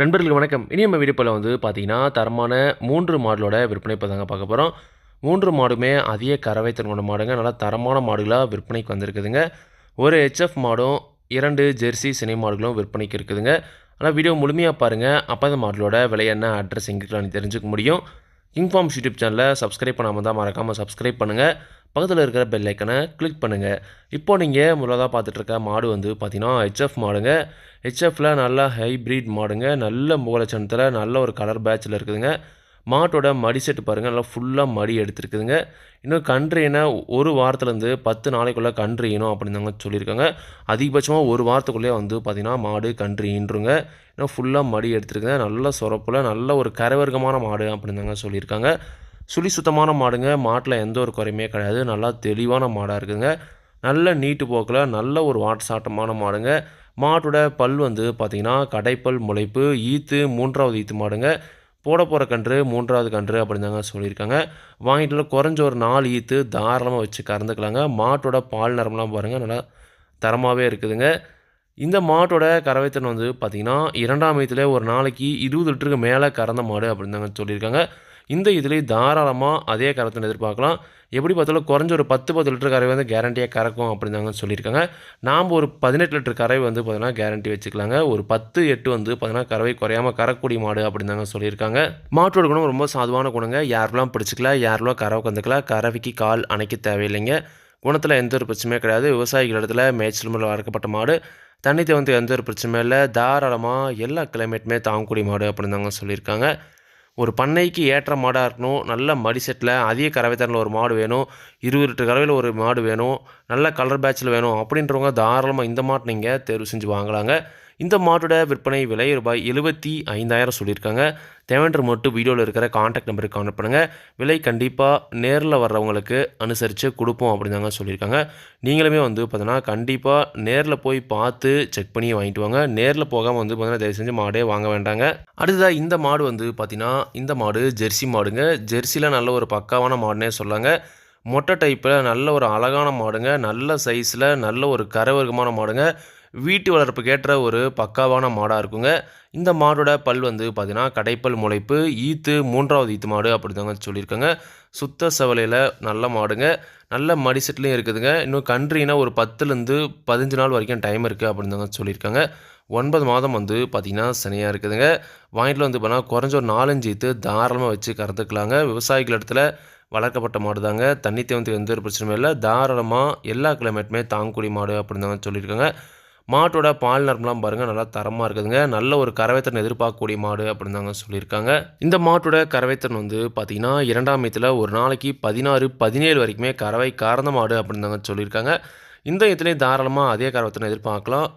நண்பர்களுக்கு வணக்கம். இனி நம்ம வீடியோவில் வந்து பார்த்தீங்கன்னா தரமான மூன்று மாடலோட விற்பனை இப்போ தாங்க பார்க்க போகிறோம் மூன்று மாடுமே அதிக கறவை கொண்ட மாடுங்க. நல்லா தரமான மாடுகளாக விற்பனைக்கு வந்திருக்குதுங்க. ஒரு ஹெச்எஃப் மாடும் இரண்டு ஜெர்சி சினை மாடுகளும் விற்பனைக்கு இருக்குதுங்க. ஆனால் வீடியோ முழுமையாக பாருங்கள் அப்போ அந்த மாடலோட விலை என்ன அட்ரஸ் எங்கிருக்கலாம்னு தெரிஞ்சுக்க முடியும். இன்ஃபார்ம்ஸ் யூடியூப் சேனலை சப்ஸ்கிரைப் பண்ணாமல் தான் மறக்காமல் சப்ஸ்கிரைப் பண்ணுங்கள் பக்கத்தில் இருக்கிற பெல் ஐக்கனை கிளிக் பண்ணுங்கள் இப்போ நீங்கள் முதலாக பார்த்துட்ருக்க மாடு வந்து பார்த்தீங்கன்னா ஹெச்எஃப் மாடுங்க. ஹெச்எஃப்பில் நல்லா ஹைப்ரிட் மாடுங்க. நல்ல முகலட்சணத்தில் நல்ல ஒரு கலர் பேட்சில் இருக்குதுங்க. மாட்டோட மடி செட்டு பாருங்கள் நல்லா ஃபுல்லாக மடி எடுத்துருக்குதுங்க. இன்னும் கன்றுனா ஒரு வாரத்துலேருந்து பத்து நாளைக்குள்ளே கன்று ஈனும் அப்படின்னு தாங்க சொல்லியிருக்காங்க. அதிகபட்சமாக ஒரு வாரத்துக்குள்ளேயே வந்து பார்த்திங்கன்னா மாடு கன்று ஈன்றுங்க இன்னும் ஃபுல்லாக மடி எடுத்துருக்குங்க நல்ல சுரப்பில் நல்ல ஒரு கரவர்க்கமான மாடு அப்படின்னு தாங்க சொல்லியிருக்காங்க. சுழி சுத்தமான மாடுங்க. மாட்டில் எந்த ஒரு குறையுமே கிடையாது. நல்லா தெளிவான மாடாக இருக்குதுங்க. நல்ல நீட்டு போக்கில் நல்ல ஒரு வாட்டு சாட்டமான மாடுங்க. மாட்டோட பல் வந்து பார்த்திங்கன்னா கடைப்பல் முளைப்பு ஈத்து மூன்றாவது ஈத்து மாடுங்க. போட போகிற கன்று மூன்றாவது கன்று அப்படின்னு தாங்க சொல்லியிருக்காங்க. வாங்கிட்டு குறைஞ்ச ஒரு நாலு ஈத்து தாராளமாக வச்சு கறந்துக்கலாங்க. மாட்டோட பால் நரம்பெலாம் பாருங்கள் நல்லா தரமாகவே இருக்குதுங்க. இந்த மாட்டோட கறவைத்தன் வந்து பார்த்திங்கன்னா இரண்டாம் ஈத்துல ஒரு நாளைக்கு இருபது லிட்டருக்கு மேலே கறந்த மாடு அப்படின்னு தாங்க சொல்லியிருக்காங்க. இந்த இதுலேயும் தாராளமாக அதே கரத்தை எதிர்பார்க்கலாம். எப்படி பார்த்தாலும் குறைஞ்ச ஒரு பத்து பத்து லிட்டர் கறவை வந்து கேரண்டியாக கறக்கும் அப்படின்னு தாங்க சொல்லியிருக்காங்க. நாம் ஒரு பதினெட்டு லிட்டர் கறவை வந்து பார்த்தீங்கன்னா கேரண்டி வச்சுக்கலாங்க. ஒரு பத்து எட்டு வந்து பார்த்தீங்கன்னா கறவை குறையாமல் கறக்கூடிய மாடு அப்படின்னு தாங்க சொல்லியிருக்காங்க. மாட்டோட குணம் ரொம்ப சாதுவான குணங்க. யாரெல்லாம் பிடிச்சிக்கலாம் யாரெல்லாம் கறவை கந்துக்கலாம் கறவைக்கு கால் அணைக்க தேவையில்லைங்க. குணத்தில் எந்த ஒரு பிரச்சனையும் கிடையாது. விவசாயிகள் இடத்துல மேய்ச்சல் முறையில் வளர்க்கப்பட்ட மாடு. தண்ணி தேவந்து எந்த ஒரு பிரச்சனையும் இல்லை. தாராளமாக எல்லா கிளைமேட்டுமே தாங்கக்கூடிய மாடு அப்படின்னு தாங்க சொல்லியிருக்காங்க. ஒரு பண்ணைக்கு ஏற்ற மாடாக இருக்கணும். நல்ல மடி செட்டில் அதிக கறவைத்தரில் ஒரு மாடு வேணும். இருபது லிட்டர் கறவையில் ஒரு மாடு வேணும். நல்ல கலர் பேட்சில் வேணும். அப்படின்றவங்க தாராளமாக இந்த மாட்டை நீங்கள் தேர்வு செஞ்சு வாங்கலாங்க. இந்த மாட்டோட விற்பனை விலை ரூபாய் எழுபத்தி ஐந்தாயிரம் சொல்லியிருக்காங்க. தேவைன்ற மட்டும் வீடியோவில் இருக்கிற காண்டாக்ட் நம்பருக்கு கான்டாக்ட் பண்ணுங்கள் விலை கண்டிப்பாக நேரில் வர்றவங்களுக்கு அனுசரித்து கொடுப்போம் அப்படின்னு தாங்க சொல்லியிருக்காங்க. நீங்களுமே வந்து பார்த்தீங்கன்னா கண்டிப்பாக நேரில் போய் பார்த்து செக் பண்ணி வாங்கிட்டு வாங்க. நேரில் போகாமல் வந்து பார்த்தீங்கன்னா தயவு செஞ்சு மாடே வாங்க வேண்டாங்க. அடுத்ததாக இந்த மாடு வந்து பார்த்தீங்கன்னா இந்த மாடு ஜெர்சி மாடுங்க. ஜெர்சியில் நல்ல ஒரு பக்காவான மாடுனே சொல்லாங்க. மொட்டை டைப்பில் நல்ல ஒரு அழகான மாடுங்க. நல்ல சைஸில் நல்ல ஒரு கரவர்க்கமான மாடுங்க. வீட்டு வளர்ப்புக்கு ஏற்ற ஒரு பக்காவான மாடாக இருக்குங்க. இந்த மாடோட பல் வந்து பார்த்திங்கன்னா கடைப்பல் முளைப்பு ஈத்து மூன்றாவது ஈத்து மாடு அப்படி தாங்க சொல்லியிருக்காங்க. சுத்த செவலையில் நல்ல மாடுங்க. நல்ல மடி செட்லேயும் இருக்குதுங்க. இன்னும் கன்றுனா ஒரு பத்துலேருந்து பதினஞ்சு நாள் வரைக்கும் டைம் இருக்குது அப்படின்னு தாங்க சொல்லியிருக்காங்க. ஒன்பது மாதம் வந்து பார்த்திங்கன்னா சனியாக இருக்குதுங்க. வாங்கிட்டு வந்து பார்த்தா குறைஞ்ச ஒரு நாலஞ்சு ஈத்து தாராளமாக வச்சு கறந்துக்கலாங்க. விவசாயிகள் இடத்துல வளர்க்கப்பட்ட மாடு தாங்க தண்ணி தேவந்து எந்த ஒரு பிரச்சனையும் இல்லை. தாராளமாக எல்லா கிளைமேட்டுமே தாங்கக்கூடிய மாடு அப்படின்னு தாங்க சொல்லியிருக்காங்க. மாட்டோட பால் நரம்புலாம் பாருங்கள் நல்லா தரமாக இருக்குதுங்க. நல்ல ஒரு கறவைத்தன் எதிர்பார்க்கக்கூடிய மாடு அப்படின்னு தாங்க சொல்லியிருக்காங்க. இந்த மாட்டோட கறவைத்தன் வந்து பார்த்தீங்கன்னா இரண்டாம் மீத்தில் ஒரு நாளைக்கு பதினாறு பதினேழு வரைக்குமே கறவை காரண மாடு அப்படின்னு தாங்க சொல்லியிருக்காங்க. இந்த இதுலேயும் தாராளமாக அதே கறவைத்தனை எதிர்பார்க்கலாம்.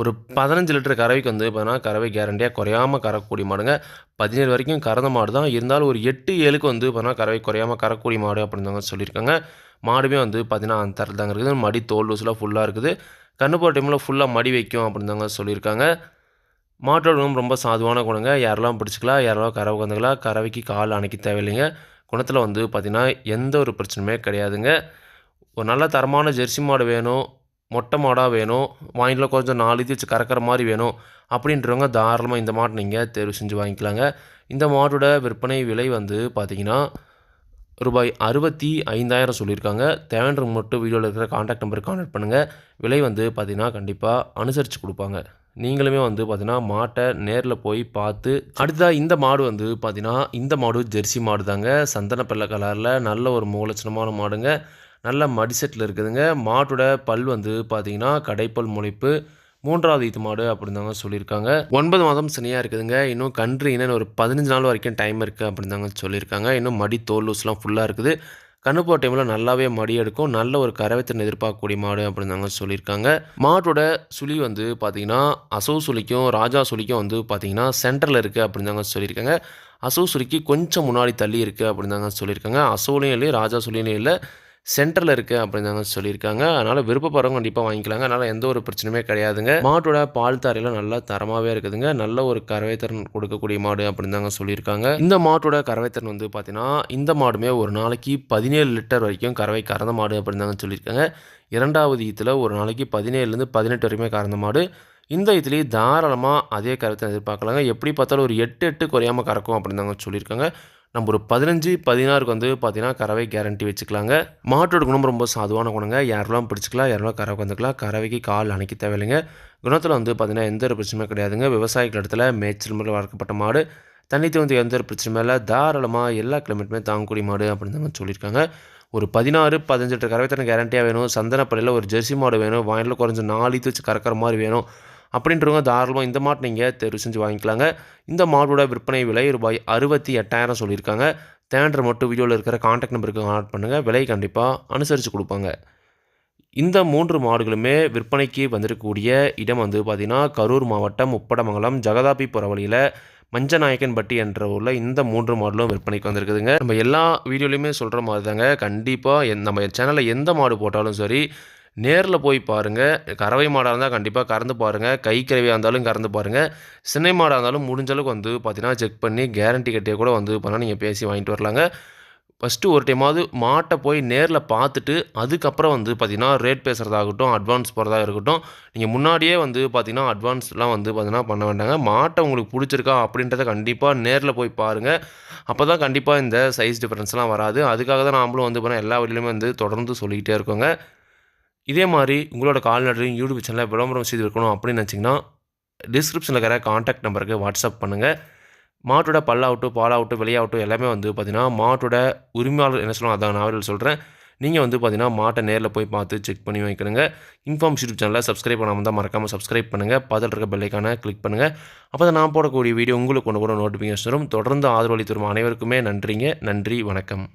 ஒரு பதினஞ்சு லிட்டர் கறவைக்கு வந்து பார்த்தீங்கன்னா கறவை கேரண்டியாக குறையாமல் கறக்கக்கூடிய மாடுங்க. பதினேழு வரைக்கும் கறந்த மாடு தான். இருந்தாலும் ஒரு எட்டு ஏழுக்கு வந்து பார்த்தீங்கன்னா கறவை குறையாமல் கறக்கக்கூடிய மாடு அப்படின்னு தாங்க சொல்லியிருக்காங்க. மாடுமே வந்து பார்த்தீங்கன்னா அந்த தரத்தில் தாங்க இருக்குது. மடி தோல் லூஸ்லாம் ஃபுல்லாக இருக்குது. கண்ணு போகிற டைமில் ஃபுல்லாக மடி வைக்கும் அப்படின்னு தாங்க சொல்லியிருக்காங்க. மாட்டோட குணம் ரொம்ப சாதுவான குணங்க. யாரெல்லாம் பிடிச்சிக்கலாம் யாரெல்லாம் கறவை உட்காந்துக்கலாம் கறவைக்கு கால் அணைக்க தேவையில்லைங்க. குணத்தில் வந்து பார்த்திங்கன்னா எந்த ஒரு பிரச்சனையுமே கிடையாதுங்க. ஒரு நல்ல தரமான ஜெர்சி மாடு வேணும் மொட்டை மாடாக வேணும் வாங்கில கொஞ்சம் நாலு இது வச்சு கறக்கிற மாதிரி வேணும் அப்படின்றவங்க தாராளமாக இந்த மாட்டை நீங்கள் தேர்வு செஞ்சு வாங்கிக்கலாங்க. இந்த மாட்டோட விற்பனை விலை வந்து பார்த்திங்கன்னா ரூபாய் அறுபத்தி ஐந்தாயிரம் சொல்லியிருக்காங்க. தேவைன்ற மட்டும் வீடியோவில் இருக்கிற காண்டாக்ட் நம்பருக்கு கான்டாக்ட் பண்ணுங்கள் விலை வந்து பார்த்திங்கன்னா கண்டிப்பாக அனுசரித்து கொடுப்பாங்க. நீங்களுமே வந்து பார்த்தீங்கன்னா மாட்டை நேரில் போய் பார்த்து அடுத்ததாக இந்த மாடு வந்து பார்த்தீங்கன்னா இந்த மாடு ஜெர்சி மாடு தாங்க சந்தனப்பள்ளை கலரில் நல்ல ஒரு மூலட்சணமான மாடுங்க. நல்ல மடிசெட்டில் இருக்குதுங்க. மாட்டோட பல் வந்து பார்த்தீங்கன்னா கடைப்பல் முளைப்பு. மூன்றாவது ஈத்து மாடு அப்படின்னு தாங்க சொல்லியிருக்காங்க. ஒன்பது மாதம் சனியாக இருக்குதுங்க. இன்னும் கன்று இன்னும் ஒரு பதினஞ்சு நாள் வரைக்கும் டைம் இருக்குது அப்படின்னு தாங்க சொல்லியிருக்காங்க. இன்னும் மடி தோல் லூஸ்லாம் ஃபுல்லாக இருக்குது. கண்ணு போகிற டைமில் நல்லாவே மடி எடுக்கும். நல்ல ஒரு கரவைத்திறன் எதிர்பார்க்கக்கூடிய மாடு அப்படின்னு தாங்க சொல்லியிருக்காங்க. மாட்டோட சுழி வந்து பார்த்தீங்கன்னா அசவு சுழிக்கும் ராஜா சுழிக்கும் வந்து பார்த்தீங்கன்னா சென்டரில் இருக்குது அப்படின்னு தாங்க சொல்லியிருக்காங்க. அசவு சுழிக்கு கொஞ்சம் முன்னாடி தள்ளி இருக்குது அப்படின்னு தாங்க சொல்லியிருக்காங்க. அசவுலையும் இல்லை ராஜா சுழிலையும் இல்லை. சென்டரில் இருக்குது அப்படின்னு தாங்க சொல்லியிருக்காங்க. அதனால் விருப்பப்படுறவங்க கண்டிப்பாக வாங்கிக்கலாங்க. அதனால் எந்த ஒரு பிரச்சனையுமே கிடையாதுங்க. மாட்டோட பால் தாரையெல்லாம் நல்லா தரமாகவே இருக்குதுங்க. நல்ல ஒரு கறவைத்திறன் கொடுக்கக்கூடிய மாடு அப்படின்னு தாங்க சொல்லியிருக்காங்க. இந்த மாட்டோட கறவைத்திறன் வந்து பார்த்தீங்கன்னா இந்த மாடுமே ஒரு நாளைக்கு பதினேழு லிட்டர் வரைக்கும் கறவை கறந்த மாடு அப்படின்னு தாங்க சொல்லியிருக்காங்க. இரண்டாவது ஈத்தில் ஒரு நாளைக்கு பதினேழுலேருந்து பதினெட்டு வரைக்குமே கறந்த மாடு. இந்த இதுலேயே தாராளமாக அதே கருத்தை எதிர்பார்க்கலாங்க. எப்படி பார்த்தாலும் ஒரு எட்டு எட்டு குறையாமல் கறக்கும் அப்படின்னு தாங்க சொல்லியிருக்காங்க. நம்ம ஒரு பதினஞ்சு பதினாறுக்கு வந்து பார்த்தீங்கன்னா கறவை கேரண்டி வச்சுக்கலாங்க. மாட்டோட குணம் ரொம்ப சாதுவான குணங்க. யாரெல்லாம் பிடிச்சிக்கலாம் யாரெல்லாம் கறவை வந்துக்கலாம் கறவைக்கு கால் அணைக்க தேவையில்லைங்க. குணத்தில் வந்து பார்த்தீங்கன்னா எந்த ஒரு பிரச்சனையும் கிடையாதுங்க. விவசாயிகள் இடத்துல மேய்ச்சல் முறையில் வளர்க்கப்பட்ட மாடு தண்ணி வந்து எந்த ஒரு பிரச்சனையும் இல்லை. தாராளமாக எல்லா கிளைமேட்டுமே தாங்கக்கூடிய மாடு அப்படின்னு சொல்லியிருக்காங்க. ஒரு பதினாறு பதினஞ்சு லிட்டர் கறவைத்தனம் கேரண்டியாக வேணும். சந்தனப்பள்ளியில் ஒரு ஜெர்சி மாடு வேணும். வாயிலில் குறைஞ்ச நாலு வச்சு கறக்கிற மாதிரி வேணும். அப்படின்றவங்க தாராளமாக இந்த மாட் நீங்கள் தேர்வு செஞ்சு வாங்கிக்கலாங்க. இந்த மாடோட விற்பனை விலை ரூபாய் அறுபத்தி எட்டாயிரம் சொல்லியிருக்காங்க. தேண்டர் மட்டும் வீடியோவில் இருக்கிற காண்டாக்ட் நம்பருக்கு கான்டாக்ட் பண்ணுங்கள் விலை கண்டிப்பாக அனுசரித்து கொடுப்பாங்க. இந்த மூன்று மாடுகளுமே விற்பனைக்கு வந்திருக்கக்கூடிய இடம் வந்து பார்த்திங்கன்னா கரூர் மாவட்டம் உப்படமங்கலம் ஜகதாபி புறவழியில் மஞ்சநாயக்கன்பட்டி என்ற ஊரில் இந்த மூன்று மாடலும் விற்பனைக்கு வந்திருக்குதுங்க. நம்ம எல்லா வீடியோலையுமே சொல்கிற மாதிரி தாங்க கண்டிப்பாக எந் நம்ம சேனலில் எந்த மாடு போட்டாலும் சரி நேரில் போய் பாருங்கள் கறவை மாடாக இருந்தால் கண்டிப்பாக கறந்து பாருங்கள் கை கறவையாக இருந்தாலும் கறந்து பாருங்கள் சின்ன மாடாக இருந்தாலும் முடிஞ்சளவுக்கு வந்து பார்த்தீங்கன்னா செக் பண்ணி கேரண்டி கட்டியே கூட வந்து பண்ணால் நீங்கள் பேசி வாங்கிட்டு வரலாங்க. ஃபஸ்ட்டு ஒரு டைமாவது மாட்டை போய் நேரில் பார்த்துட்டு அதுக்கப்புறம் வந்து பார்த்திங்கன்னா ரேட் பேசுகிறதாகட்டும் அட்வான்ஸ் போகிறதா இருக்கட்டும் நீங்கள் முன்னாடியே வந்து பார்த்திங்கன்னா அட்வான்ஸ்லாம் வந்து பார்த்திங்கன்னா பண்ண வேண்டாங்க. மாட்டை உங்களுக்கு பிடிச்சிருக்கா அப்படின்றத கண்டிப்பாக நேரில் போய் பாருங்கள் அப்போ தான் கண்டிப்பாக இந்த சைஸ் டிஃப்ரென்ஸ்லாம் வராது. அதுக்காக தான் நாமளும் வந்து பண்ண எல்லா வழியிலுமே வந்து தொடர்ந்து சொல்லிக்கிட்டே இருக்கோங்க. இதே மாதிரி உங்களோட கால்நடையும் யூடியூப் சேனலில் விளம்பரம் செய்து இருக்கணும் அப்படின்னு நினச்சிங்கன்னா டிஸ்கிரிப்ஷனில் இருக்கிற காண்டாக்ட் நம்பருக்கு வாட்ஸ்அப் பண்ணுங்கள் மாட்டோட பல்லாகட்டும் பாலாகட்டும் வெளியாகட்டும் எல்லாமே வந்து பார்த்திங்கன்னா மாட்டோட உரிமையாளர் என்ன சொல்லணும் அதான் நான் சொல்கிறேன் நீங்கள் வந்து பார்த்தீங்கன்னா மாட்டை நேரில் போய் பார்த்து செக் பண்ணி வைக்கணுங்க. இன்ஃபார்ம்ஸ் யூடியூப் சேனலில் சப்ஸ்கிரைப் பண்ணாமல் தான் மறக்காமல் சப்ஸ்கிரைப் பண்ணுங்கள் பதில் இருக்க பெல்லைக்கான கிளிக் பண்ணுங்கள் அப்போ தான் நான் போடக்கூடிய வீடியோ உங்களுக்கு கொண்டு கூட நோட்டிஃபிகேஷன் வரும். தொடர்ந்து ஆதரவு அளித்து வரும் அனைவருக்குமே நன்றிங்க. நன்றி வணக்கம்.